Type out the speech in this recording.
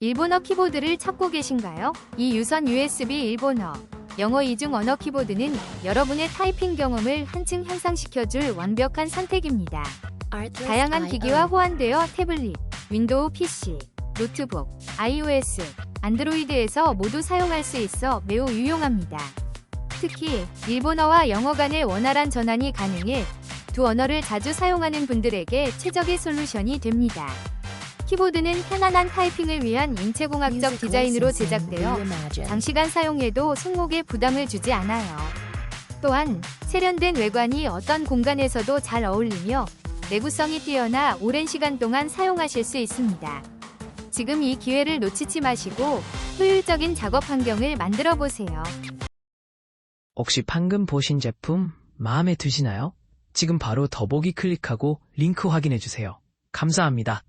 일본어 키보드를 찾고 계신가요? 이 유선 USB 일본어, 영어 이중 언어 키보드는 여러분의 타이핑 경험을 한층 향상시켜줄 완벽한 선택입니다. 다양한 기기와 호환되어 태블릿, 윈도우 PC, 노트북, iOS, 안드로이드에서 모두 사용할 수 있어 매우 유용합니다. 특히 일본어와 영어 간의 원활한 전환이 가능해 두 언어를 자주 사용하는 분들에게 최적의 솔루션이 됩니다. 키보드는 편안한 타이핑을 위한 인체공학적 디자인으로 제작되어 장시간 사용해도 손목에 부담을 주지 않아요. 또한 세련된 외관이 어떤 공간에서도 잘 어울리며 내구성이 뛰어나 오랜 시간 동안 사용하실 수 있습니다. 지금 이 기회를 놓치지 마시고 효율적인 작업 환경을 만들어 보세요. 혹시 방금 보신 제품 마음에 드시나요? 지금 바로 더보기 클릭하고 링크 확인해 주세요. 감사합니다.